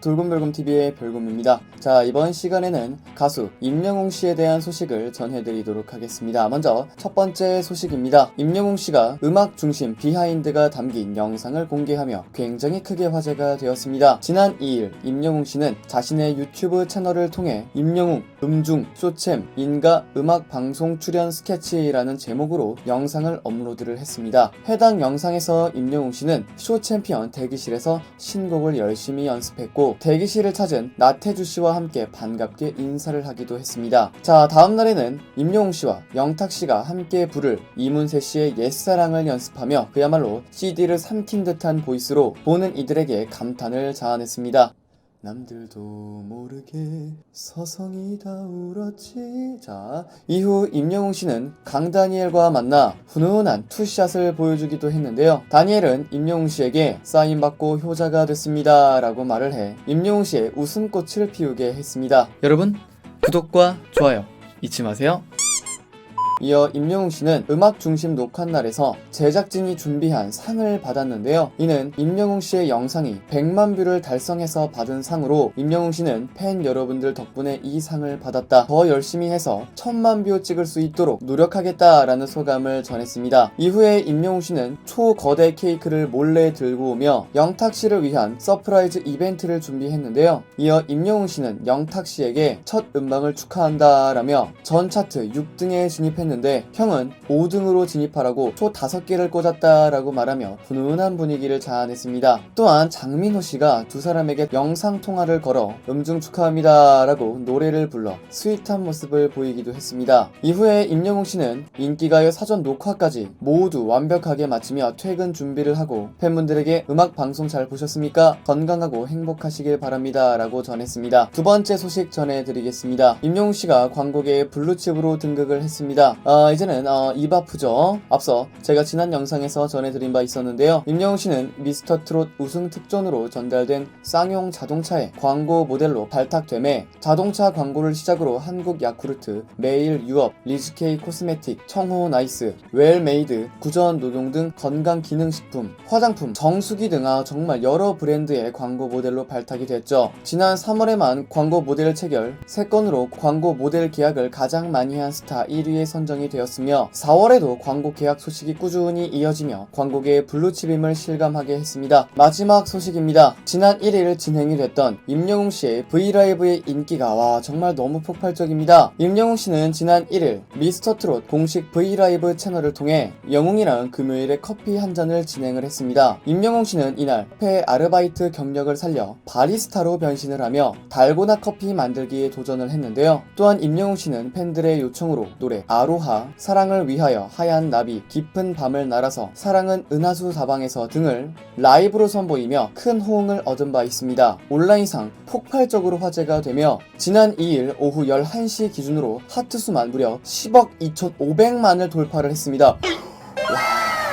돌곰별곰TV의 별곰입니다. 자, 이번 시간에는 가수 임영웅 씨에 대한 소식을 전해드리도록 하겠습니다. 먼저 첫 번째 소식입니다. 임영웅 씨가 음악 중심 비하인드가 담긴 영상을 공개하며 굉장히 크게 화제가 되었습니다. 지난 2일 임영웅 씨는 자신의 유튜브 채널을 통해 임영웅 음중 쇼챔 인가 음악 방송 출연 스케치라는 제목으로 영상을 업로드를 했습니다. 해당 영상에서 임영웅 씨는 쇼 챔피언 대기실에서 신곡을 열심히 연습했고 대기실을 찾은 나태주 씨와 함께 반갑게 인사를 하기도 했습니다. 자, 다음 날에는 임영웅 씨와 영탁 씨가 함께 부를 이문세 씨의 옛사랑을 연습하며 그야말로 CD를 삼킨 듯한 보이스로 보는 이들에게 감탄을 자아냈습니다. 남들도 모르게 서성이 다 울었지. 자, 이후 임영웅 씨는 강다니엘과 만나 훈훈한 투샷을 보여주기도 했는데요. 다니엘은 임영웅 씨에게 사인받고 효자가 됐습니다. 라고 말을 해 임영웅 씨의 웃음꽃을 피우게 했습니다. 여러분, 구독과 좋아요 잊지 마세요. 이어 임영웅 씨는 음악 중심 녹화 날에서 제작진이 준비한 상을 받았는데요. 이는 임영웅 씨의 영상이 100만 뷰를 달성해서 받은 상으로 임영웅 씨는 팬 여러분들 덕분에 이 상을 받았다. 더 열심히 해서 1000만 뷰 찍을 수 있도록 노력하겠다라는 소감을 전했습니다. 이후에 임영웅 씨는 초거대 케이크를 몰래 들고 오며 영탁 씨를 위한 서프라이즈 이벤트를 준비했는데요. 이어 임영웅 씨는 영탁 씨에게 첫 음방을 축하한다라며 전 차트 6등에 진입했는데 형은 5등으로 진입하라고 초 5개를 꽂았다라고 말하며 훈훈한 분위기를 자아냈습니다. 또한 장민호 씨가 두 사람에게 영상 통화를 걸어 음중 축하합니다라고 노래를 불러 스윗한 모습을 보이기도 했습니다. 이후에 임영웅 씨는 인기가요 사전 녹화까지 모두 완벽하게 마치며 퇴근 준비를 하고 팬분들에게 음악 방송 잘 보셨습니까? 건강하고 행복하시길 바랍니다라고 전했습니다. 두 번째 소식 전해드리겠습니다. 임영웅 씨가 광고계의 블루칩으로 등극을 했습니다. 아, 이제는 어, 입 아프죠. 앞서 제가 지난 영상에서 전해드린 바 있었는데요. 임영웅 씨는 미스터 트롯 우승 특전으로 전달된 쌍용 자동차의 광고 모델로 발탁됨에 자동차 광고를 시작으로 한국 야쿠르트, 메일 유업, 리즈케이 코스메틱, 청호 나이스, 웰메이드, 구전 노동 등 건강 기능식품, 화장품, 정수기 등 아, 정말 여러 브랜드의 광고 모델로 발탁이 됐죠. 지난 3월에만 광고 모델 체결 3건으로 광고 모델 계약을 가장 많이 한 스타 1위에 선정 이 되었으며 4월에도 광고 계약 소식이 꾸준히 이어지며 광고계의 블루칩임을 실감하게 했습니다. 마지막 소식입니다. 지난 1일 진행이 됐던 임영웅 씨의 브이라이브의 인기가 와 정말 너무 폭발적입니다. 임영웅 씨는 지난 1일 미스터 트롯 공식 브이라이브 채널을 통해 영웅이랑 금요일에 커피 한 잔을 진행을 했습니다. 임영웅 씨는 이날 카페 아르바이트 경력을 살려 바리스타로 변신을 하며 달고나 커피 만들기에 도전을 했는데요. 또한 임영웅 씨는 팬들의 요청으로 노래 아로 하, 사랑을 위하여 하얀 나비, 깊은 밤을 날아서 사랑은 은하수 사방에서 등을 라이브로 선보이며 큰 호응을 얻은 바 있습니다. 온라인상 폭발적으로 화제가 되며 지난 2일 오후 11시 기준으로 하트수만 무려 10억 2,500만을 돌파를 했습니다.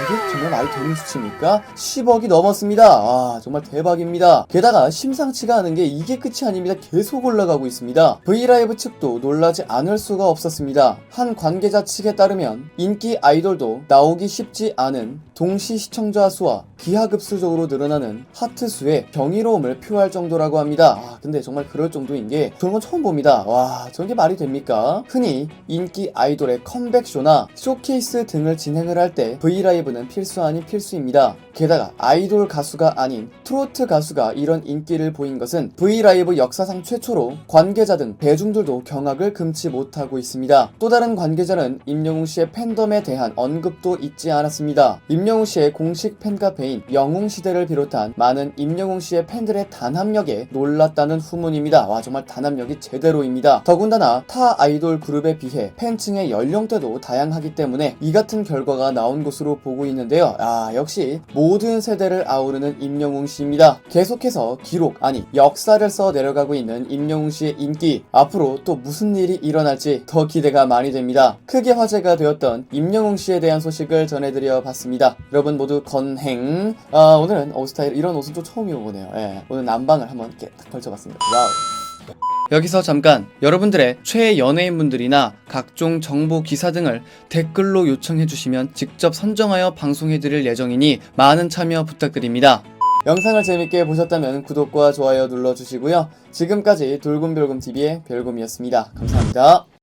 이게 정말 말이 되는 수치입니까? 10억이 넘었습니다. 아, 정말 대박입니다. 게다가 심상치가 않은 게 이게 끝이 아닙니다. 계속 올라가고 있습니다. 브이라이브 측도 놀라지 않을 수가 없었습니다. 한 관계자 측에 따르면 인기 아이돌도 나오기 쉽지 않은 동시 시청자 수와 기하급수적으로 늘어나는 하트 수의 경이로움을 표할 정도라고 합니다. 아, 근데 정말 그럴 정도인 게 저런 건 처음 봅니다. 와, 저게 말이 됩니까? 흔히 인기 아이돌의 컴백쇼나 쇼케이스 등을 진행을 할 때 브이라이브는 필수 아닌 필수입니다. 게다가 아이돌 가수가 아닌 트로트 가수가 이런 인기를 보인 것은 브이라이브 역사상 최초로 관계자 등 대중들도 경악을 금치 못하고 있습니다. 또 다른 관계자는 임영웅 씨의 팬덤에 대한 언급도 잊지 않았습니다. 임 영웅 씨의 공식 팬카페인 영웅 시대를 비롯한 많은 임영웅 씨의 팬들의 단합력에 놀랐다는 후문입니다. 와 정말 단합력이 제대로입니다. 더군다나 타 아이돌 그룹에 비해 팬층의 연령대도 다양하기 때문에 이 같은 결과가 나온 것으로 보고 있는데요. 아 역시 모든 세대를 아우르는 임영웅 씨입니다. 계속해서 기록 아니 역사를 써 내려가고 있는 임영웅 씨의 인기 앞으로 또 무슨 일이 일어날지 더 기대가 많이 됩니다. 크게 화제가 되었던 임영웅 씨에 대한 소식을 전해드려 봤습니다. 여러분 모두 건행. 아, 오늘은 옷 스타일 이런 옷은 또 처음 입어보네요. 예, 오늘 난방을 한번 이렇게 딱 걸쳐봤습니다. 와우. 여기서 잠깐 여러분들의 최애 연예인분들이나 각종 정보 기사 등을 댓글로 요청해 주시면 직접 선정하여 방송해 드릴 예정이니 많은 참여 부탁드립니다. 영상을 재밌게 보셨다면 구독과 좋아요 눌러주시고요. 지금까지 돌곰별곰TV의 별곰이었습니다. 감사합니다.